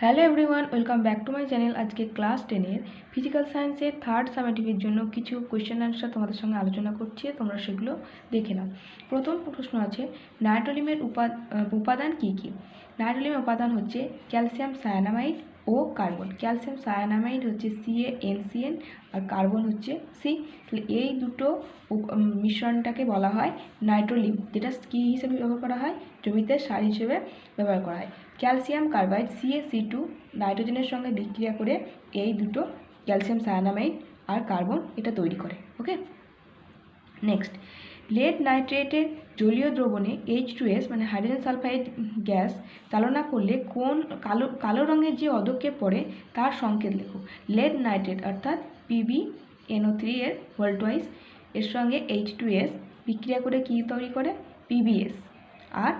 Hello everyone, welcome back to my channel আজকে class টেনের physical সায়েন্সের থার্ড সামেটিভের জন্য কিছু কোয়েশ্চেন অ্যান্সার তোমাদের সঙ্গে আলোচনা করছি, তোমরা সেগুলো দেখে নাও। প্রথম প্রশ্ন আছে, নাইট্রোলিমের উপাদান কী কী? নাইট্রোলিমের উপাদান হচ্ছে ক্যালসিয়াম সায়ানামাইড ও কার্বন, ক্যালসিয়াম, সায়ানামাইড হচ্ছে সিএ এনসিএন আর কার্বন হচ্ছে সি তাহলে এই দুটো মিশ্রণটাকে বলা হয় নাইট্রোলিম, যেটা কী হিসেবে ব্যবহার করা হয়? জমিতে সার হিসেবে ব্যবহার করা হয়। Calcium carbide CA C two নাইট্রোজেনের সঙ্গে বিক্রিয়া করে এই দুটো ক্যালসিয়াম, সায়ানামাইড আর কার্বন এটা তৈরি করে ওকে নেক্সট লেড নাইট্রেটের জলীয় দ্রবণে এইচ টু এস মানে হাইড্রোজেন সালফাইড গ্যাস চালনা করলে কোন কালো কালো রঙের যে অদক্ষেপ পড়ে তার সংকেত লেখো। লেড নাইট্রেট অর্থাৎ পিবি এনও থ্রি এর ওয়ার্ল্ড ওয়াইজ এর সঙ্গে এইচ টু এস বিক্রিয়া করে কী তৈরি করে? পিবিএস আর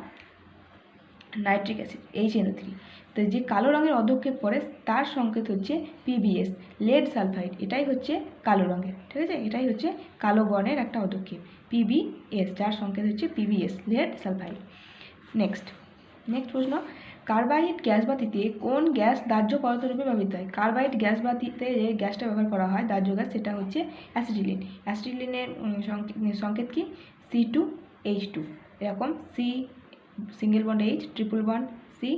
nitric acid H NO three তো যে কালো রঙের অদক্ষেপ পড়ে তার সংকেত হচ্ছে পিবিএস লেড সালফাইড এটাই হচ্ছে কালো রঙের, ঠিক আছে? এটাই হচ্ছে কালো বর্ণের একটা অদক্ষেপ পিবিএস যার সংকেত হচ্ছে PBS lead sulphide next next প্রশ্ন, কার্বাইড গ্যাস বাতিতে কোন গ্যাস দাহ্য পদার্থ রূপে ব্যবহৃত হয়? কার্বাইড গ্যাস বাতিতে যে গ্যাসটা ব্যবহার করা হয়, দাহ্য গ্যাস, সেটা হচ্ছে অ্যাসিডিলিন অ্যাসিডিলিনের সংকেত কি? সি টু এইচ টু এরকম C single bond H triple bond C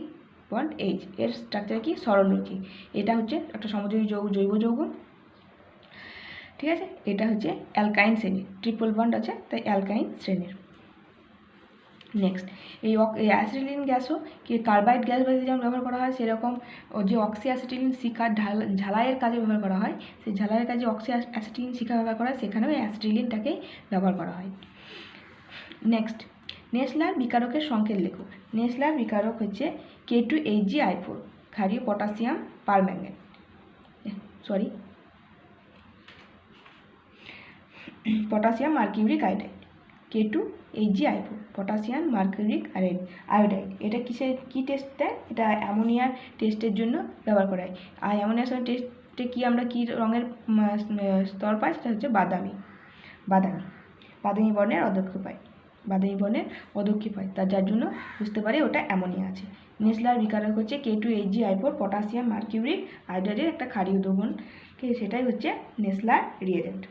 bond H এর স্ট্রাকচার কি? সরলরৈখিক এটা হচ্ছে একটা সমযোজী যৌ জৈব যৌগ। ঠিক আছে? এটা হচ্ছে অ্যালকাইন শ্রেণির ট্রিপল বন্ড আছে, তাই অ্যালকাইন শ্রেণির। নেক্সট এই অ্যাসিটিলিন গ্যাসও কি কার্বাইড গ্যাস বাতিতে যেমন ব্যবহার করা হয়, সেরকম যে অক্সি অ্যাসিটিলিন শিকার ঢাল, ঝালাইয়ের কাজে ব্যবহার করা হয়, সেই ঝালাইয়ের কাজে অক্সি অ্যাসিটিলিন শিকা ব্যবহার করা হয়, সেখানেও এই অ্যাসিটিলিনটাকেই ব্যবহার করা হয়। নেক্সট নেসলার বিকারকের সংকেত লেখো নেসলার বিকারক হচ্ছে K two H G I four ক্ষারীয় potassium permanganate sorry potassium mercuric iodide. K two H G I four potassium mercuric iodide. এটা কিসের, কী টেস্ট দেয়? এটা অ্যামোনিয়ার টেস্টের জন্য ব্যবহার করা হয়। আর অ্যামোনিয়ার সঙ্গে টেস্টে কি আমরা কী রঙের স্তর পাই? সেটা হচ্ছে বাদামি। বাদামি। বাদামি বর্ণের অধ্যক্ষ পাই বাদামি বর্ণের অদক্ষিপ হয়। তা যার জন্য বুঝতে পারি ওটা অ্যামোনিয়া আছে। নেসলার বিকারক হচ্ছে K two H G I four potassium mercuric আয়োডাইডের একটা ক্ষারীয় কে, সেটাই হচ্ছে নেসলার রিয়েজেন্ট।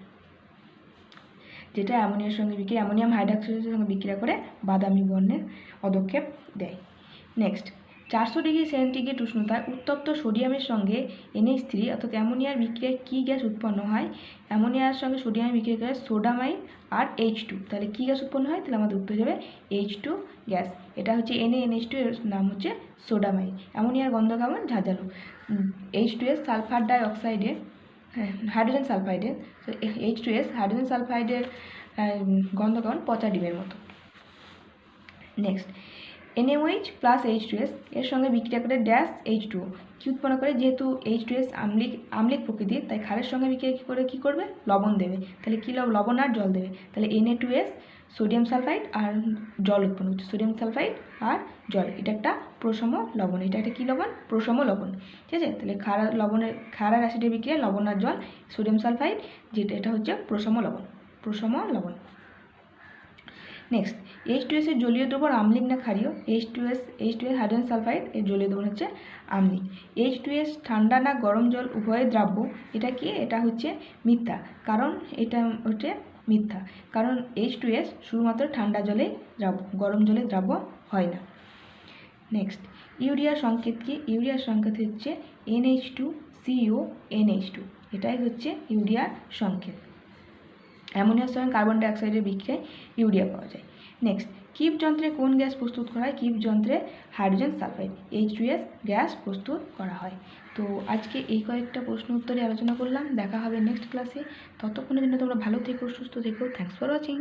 যেটা অ্যামোনিয়ার সঙ্গে বিক্রিয়া, অ্যামোনিয়াম হাইড্রক্সাইডের সঙ্গে বিক্রিয়া করে বাদামি বর্ণের পদক্ষেপ দেয়। নেক্সট চারশো ডিগ্রি সেন্টিগ্রেড উষ্ণতায় উত্তপ্ত সোডিয়ামের সঙ্গে এনএইচ থ্রি অর্থাৎ অ্যামোনিয়ার বিক্রিয়ায় কী গ্যাস উৎপন্ন হয়? অ্যামোনিয়ার সঙ্গে সোডিয়াম বিক্রিয়া করে সোডামাইড আর এইচ টু তাহলে কী গ্যাস উৎপন্ন হয়? তাহলে আমাদের উত্তর যাবে এইচ টু গ্যাস। এটা হচ্ছে এনএ এনএইচ টু এর নাম হচ্ছে সোডামাইড অ্যামোনিয়ার গন্ধ কেমন? ঝাঁঝালো। এইচ টু এস সালফার হ্যাঁ হাইড্রোজেন সালফাইডের এইচ টু এস হাইড্রোজেন সালফাইডের গন্ধ কেমন? পচা ডিমের মতো। Next NAOH plus H two S এর সঙ্গে বিক্রিয়া করে ড্যাশ এইচ টু কী উৎপন্ন করে যেহেতু এইচ টু এস আমলিক আমলিক প্রকৃতির, তাই ক্ষারের সঙ্গে বিক্রিয়া করে, কী করবে? লবণ দেবে। তাহলে কী লব- লবণ আর জল দেবে? তাহলে NA two S sodium sulphide আর জল উৎপন্ন হচ্ছে। সোডিয়াম সালফাইড আর জল, এটা একটা প্রসম লবণ। এটা একটা কী লবণ? প্রসম লবণ। ঠিক আছে? তাহলে খারা, লবণের খারার অ্যাসিডের বিক্রিয়া লবণ আর জল সোডিয়াম সালফাইড যেটা, এটা হচ্ছে প্রসম লবণ। প্রসম লবণ। নেক্সট এইচ টু এসের জলীয় দ্রবণ আম্লিক না ক্ষারীয়? H two S H two S hydrogen sulphide এর জলীয় দ্রবণ হচ্ছে আম্লিক। এইচ টু এস ঠান্ডা না গরম জল উভয় দ্রাব্য, এটা কি? এটা হচ্ছে মিথ্যা। কারণ এটা হচ্ছে মিথ্যা। কারণ এইচ টু এস শুধুমাত্র ঠান্ডা জলে দ্রাব্য, গরম জলে দ্রাব্য হয় না। নেক্সট ইউরিয়ার সংকেত কি? ইউরিয়ার সংকেত হচ্ছে NH two CO NH two এটাই হচ্ছে ইউরিয়ার সংকেত। অ্যামোনিয়ার সঙ্গে কার্বন ডাইঅক্সাইডের বিক্রিয়ায় ইউরিয়া পাওয়া যায়। নেক্সট কিপ যন্ত্রে কোন গ্যাস প্রস্তুত করা হয়? কিপ যন্ত্রে হাইড্রোজেন সালফাইড এইচ গ্যাস প্রস্তুত করা হয়। তো আজকে এই কয়েকটা প্রশ্ন উত্তরে আলোচনা করলাম। দেখা হবে নেক্সট ক্লাসে ততক্ষণের জন্য তোমরা ভালো থেকো, সুস্থ থেকো। Thanks for watching